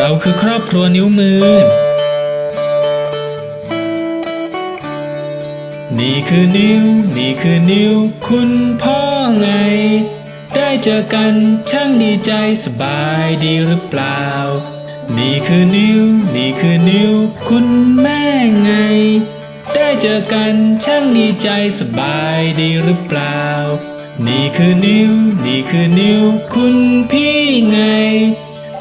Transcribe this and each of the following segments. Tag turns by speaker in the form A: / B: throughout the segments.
A: เราคือครอบครัวนิ้วมือ นี่คือนิ้ว นี่คือนิ้ว คุณพ่อไง ได้เจอกันช่างดีใจสบายดีหรือเปล่า นี่คือนิ้ว นี่คือนิ้ว คุณแม่ไง ได้เจอกันช่างดีใจสบายดีหรือเปล่า นี่คือนิ้ว นี่คือนิ้ว คุณพี่ไง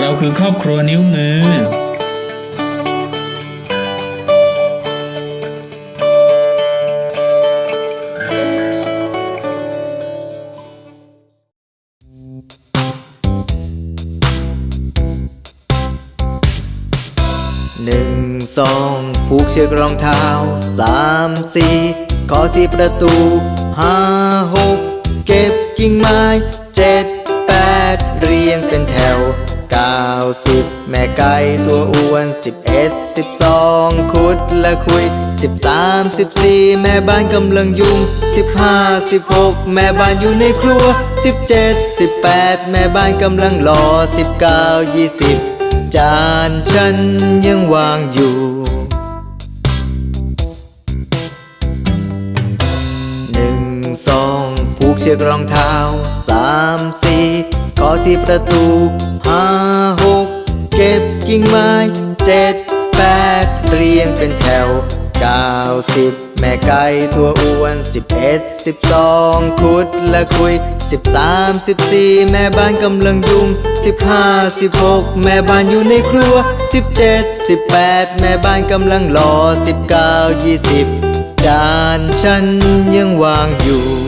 A: เราคือครอบครัวนิ้วมือ
B: หนึ่งสองผูกเชือกรองเท้าสามสี่ขอที่ประตูห้าหกเก็บกิ่งไม้เจ็ดแปดเรียงเป็นแถว ก้าสิบแม่ไก่ตัวอ้วนสิบเอ็ดสิบสองคุดและคุยสิบสามสิบสี่แม่บ้านกำลังยุ่งสิบห้าสิบหกแม่บ้านอยู่ในครัวสิบเจ็ดสิบแปดแม่บ้านกำลังรอสิบเก้ายี่สิบจานฉันยังวางอยู่หนึ่งสองผูกเชือกรองเท้าสามสี่ ขอที่ประตูห้าหกเก็บกิ่งไม้เจ็ดแปดเรียงเป็นแถวเก้าสิบแม่ไก่ตัวอ้วนสิบเอ็ดสิบสองคุดและคุยสิบสามสิบสี่แม่บ้านกำลังยุ่งสิบห้าสิบหกแม่บ้านอยู่ในครัวสิบเจ็ดสิบแปดแม่บ้านกำลังรอสิบเก้ายี่สิบจานฉันยังวางอยู่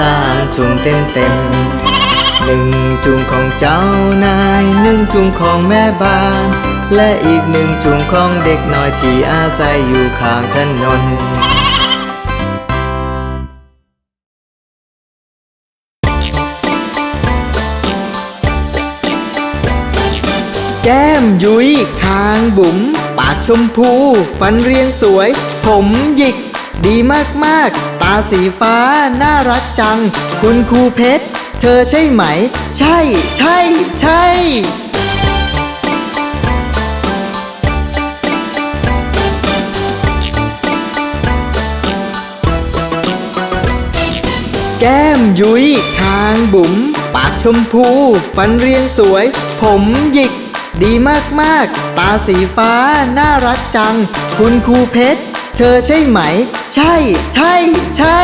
B: สามถุงเต็มเต็มหนึ่งถุงของเจ้านายหนึ่งถุงของแม่บ้าน และอีกหนึ่งถุงของเด็กน้อยที่อาศัยอยู่ข้างถนนแก้มยุ้ยคางบุ๋ม ปากชมพู ฟันเรียงสวย ผมหยิก ดีมากๆ ตาสีฟ้าน่ารักจัง คุณครูเพชร เธอใช่ไหม ใช่ ใช่ ใช่แก้มยุ้ยคางบุ๋ม ปากชมพู ฟันเรียงสวย ผมหยิก ดีมากๆ ตาสีฟ้าน่ารักจัง คุณครูเพชร ธอใช่ไหม ใช่ ใช่ ใช่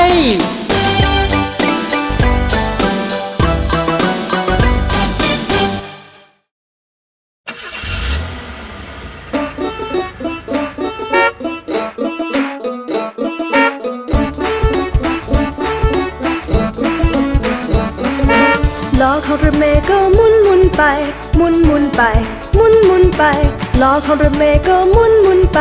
C: ล้อของรถเมย์ก็หมุนหมุนไป หมุนหมุนไป หมุนหมุนไป ล้อของรถเมย์ก็หมุนหมุนไป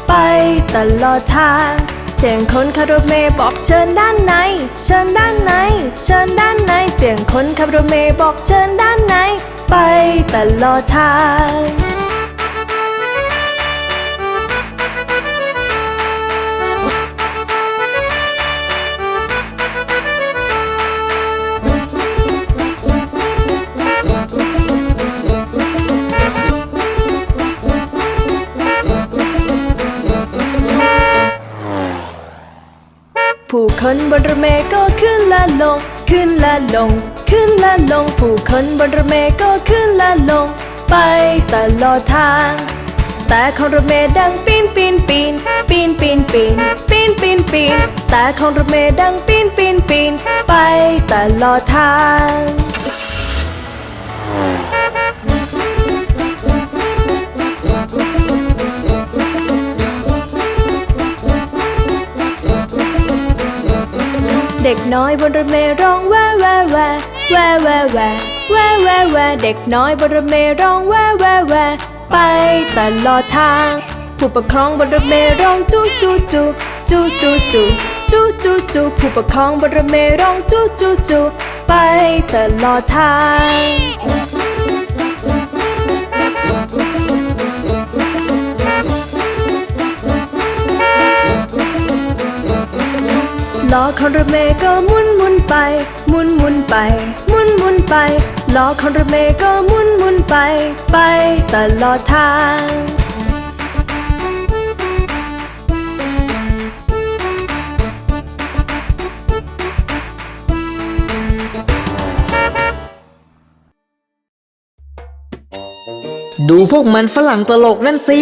C: ไปตลอดทาง เสียงคนขับรถเมย์บอกเชิญด้านใน เชิญด้านใน เชิญด้านใน เสียงคนขับรถเมย์บอกเชิญด้านใน ไปตลอดทาง ง ขึ้นและลงผู้คนบนรถเมล์ก็ขึ้นและลง ไปตลอดทาง แต่ของรถเมล์ดังปีนปีนปีนปีนปีนปีนปีนปีนปีนแต่ของรถเมล์ดังปีนปีนปีนไปตลอดทาง เด็กน้อยบนรถเมล์ร้องแวแวแวแวแวแวแวแวแวเด็กน้อยบนรถเมล์ร้องแวแวแวไปตลอดทาง ผู้ปกครองบนรถเมล์ร้องจูจูจูจูจูจูจูจูจูผู้ปกครองบนรถเมล์ร้องจูจูจูไปตลอดทาง ล้อของรถเมย์ก็หมุนหมุนไปหมุนหมุนไปหมุนหมุนไปล้อของรถเมย์ก็หมุนหมุนไป ไปตลอดทาง
B: ดูพวกมันฝรั่งตลกนั่นสิ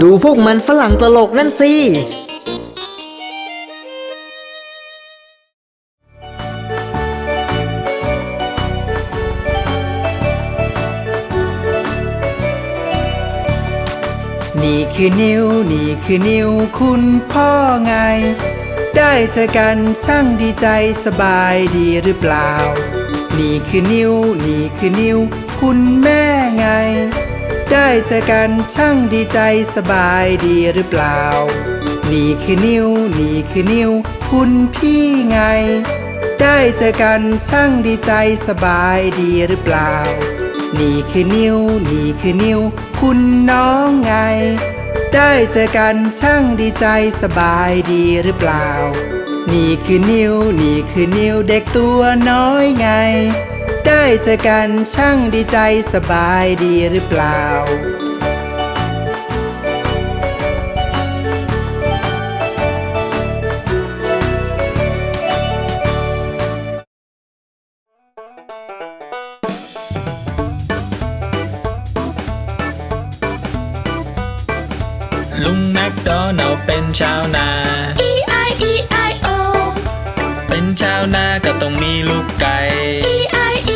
B: ดูพวกมันฝรั่งตลกนั่นสิ
D: นี่คือนิ้ว นี่คือนิ้วคุณพ่อไง ได้เจอกันช่างดีใจสบายดีหรือเปล่า นี่คือนิ้ว นี่คือนิ้ว คุณแม่ไง ได้เจอกันช่างดีใจสบายดีหรือเปล่า นี่คือนิ้ว นี่คือนิ้ว คุณพี่ไง ได้เจอกันช่างดีใจสบายดีหรือเปล่า นี่คือนิ้ว นี่คือนิ้ว คุณน้องไง ได้เจอกันช่างดีใจสบายดีหรือเปล่า นี่คือนิ้ว นี่คือนิ้วเด็กตัวน้อยไง ได้เจอกันช่างดีใจสบายดีหรือเปล่า
A: ลุงแมคโดนัลด์เป็นชาวนา
C: E-I-E-I-O
A: เป็นชาวนาก็ต้องมีลูกไก่
C: E-I-E-I-O
A: ไก่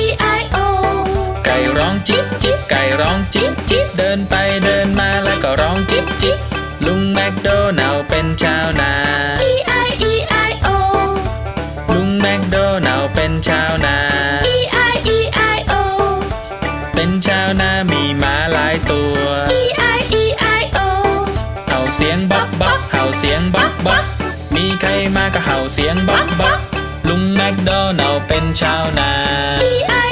A: ร้องจิ๊บจิ๊บไก่ร้องจิ๊บจิ๊บเดินไปเดินมาแล้วก็ร้องจิ๊บจิ๊บลุงแมคโดนัลด์เป็นชาวนา
C: E-I-E-I-O
A: ลุงแมคโดนัลด์เป็นชาวนา
C: E-I-E-I-O
A: เป็นชาวนามีม้าหลายตัว
C: E-I-E-I-O
A: เห่าเสียงบ๊อกบ๊อกเห่าเสียงบ๊อกบ๊อกมีใครมาก็เห่าเสียงบ๊อกบ๊อกลุงแมคโดนัลด์เป็นชาวนา
C: E-I-E-I-O
A: ลุงแมค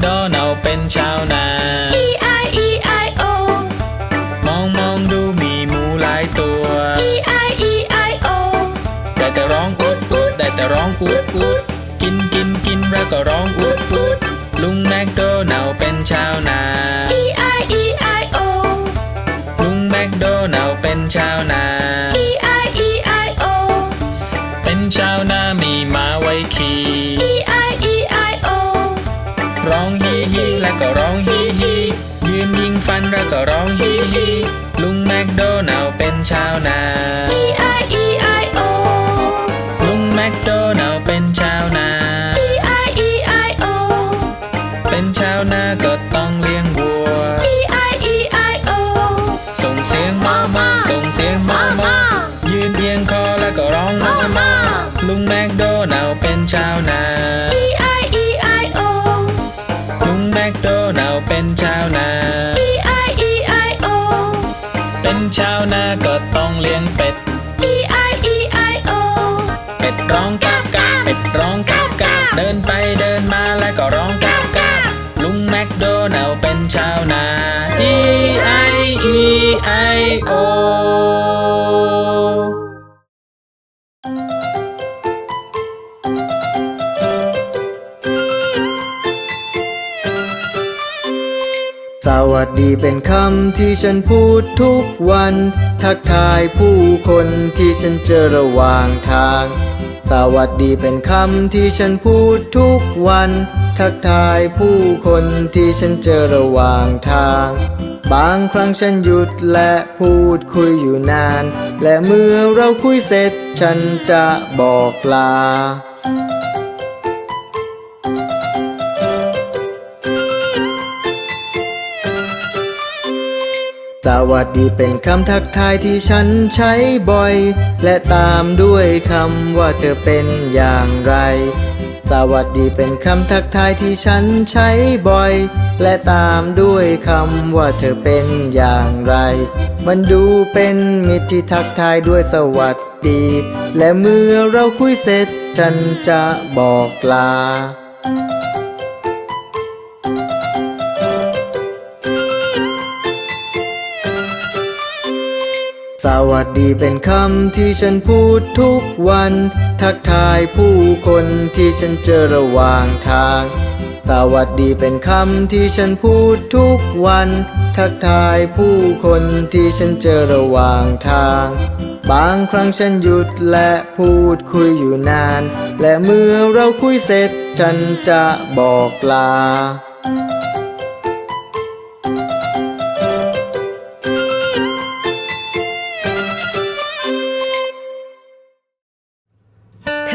A: โดนัลด์เป็นชาวนา
C: E-I-E-I-O
A: มองมองดูมีหมูหลายตัว
C: E-I-E-I-O
A: ได้แต่ร้องอุดอุดได้แต่ร้องอุดอุดกินกินกินแล้วก็ร้องอุดอุดลุงแมคโดนัลด์เป็นชาวนา
C: E-I-E-I-O
A: ลุงแมคโดนัลด์เป็นชาวนา
C: E-I-E-I-O
A: เป็นชาวนามีม้าไว้ขี่ ร้องฮีฮียืนยิงฟันแล้วก็ร้องฮีฮีลุงแมคโดนัลด์เป็นชาวนา
C: E-I-E-I-O
A: ลุงแมคโดนัลด์เป็นชาวนา
C: E-I-E-I-O
A: เป็นชาวนาก็ต้องเลี้ยงวัว
C: E-I-E-I-O
A: ส่งเสียงมามาส่งเสียงมามายืนเอียงคอแล้วก็ร้องมามาลุงแมคโดนัลด์เป็นชาวนา
C: E-I-E-I-O
A: คโดนัลด์เป็นชาวนา
C: E-I-E-I-O
A: เป็นชาวนาก็ต้องเลี้ยงเป็ด
C: E-I-E-I-O
A: เป็ดร้องกากกากเป็ดร้องกากกากเดินไปเดินมาแล้วก็ร้องกากกากลุงแมคโดนัลด์เป็นชาวนา E I E I O
B: ดีเป็นคำที่ฉันพูดทุกวัน ทักทายผู้คนที่ฉันเจอระหว่างทาง สวัสดีเป็นคำที่ฉันพูดทุกวัน ทักทายผู้คนที่ฉันเจอระหว่างทาง บางครั้งฉันหยุดและพูดคุยอยู่นาน และเมื่อเราคุยเสร็จฉันจะบอกลา วัสดีเป็นคำทักทายที่ฉันใช้บ่อย และตามด้วยคำว่าเธอเป็นอย่างไร สวัสดีเป็นคำทักทายที่ฉันใช้บ่อย และตามด้วยคำว่าเธอเป็นอย่างไร มันดูเป็นมิตรที่ทักทายด้วยสวัสดี และเมื่อเราคุยเสร็จฉันจะบอกลา สวัสดีเป็นคำที่ฉันพูดทุกวัน ทักทายผู้คนที่ฉันเจอระหว่างทาง สวัสดีเป็นคำที่ฉันพูดทุกวัน ทักทายผู้คนที่ฉันเจอระหว่างทาง บางครั้งฉันหยุดและพูดคุยอยู่นาน และเมื่อเราคุยเสร็จฉันจะบอกลา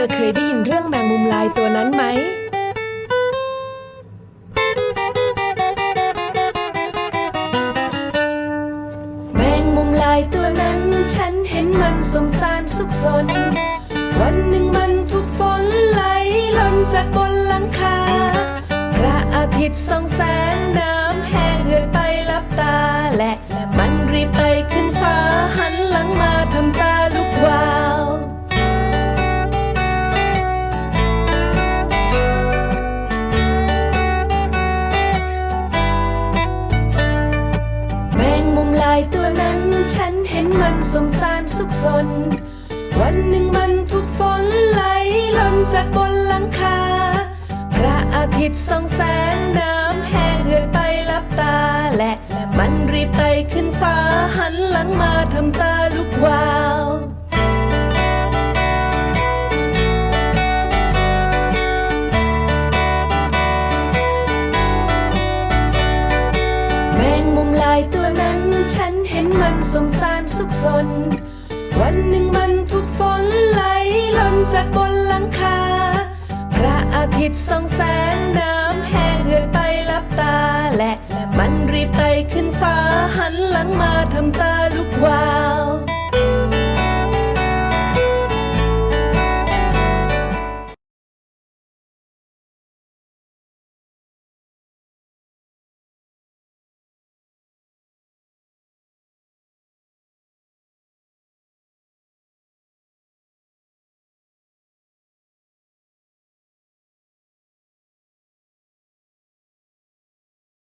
C: อเคยได้ยินเรื่องแมงมุมลายตัวนั้นไหม แมงมุมลายตัวนั้น ฉันเห็นมันสมสารสุขสน วันหนึ่งมันถูกฝนไหลล่นจากบนหลังคา พระอาทิตย์ส่องแสงน้ำแห้งเหือดไปลับตาและมันรีบไทำตาลุกวาวแมงมุมลายตัวนั้น ฉันเห็นมันสมสารสุขสน วันหนึ่งมันถูกฝนไหลหล่นจากบนหลังคา พระอาทิตย์ส่องแสงน้ำแห้งเหือดไปลับตาและมันรีบไปขึ้นฟ้าหันหลังมาทำตา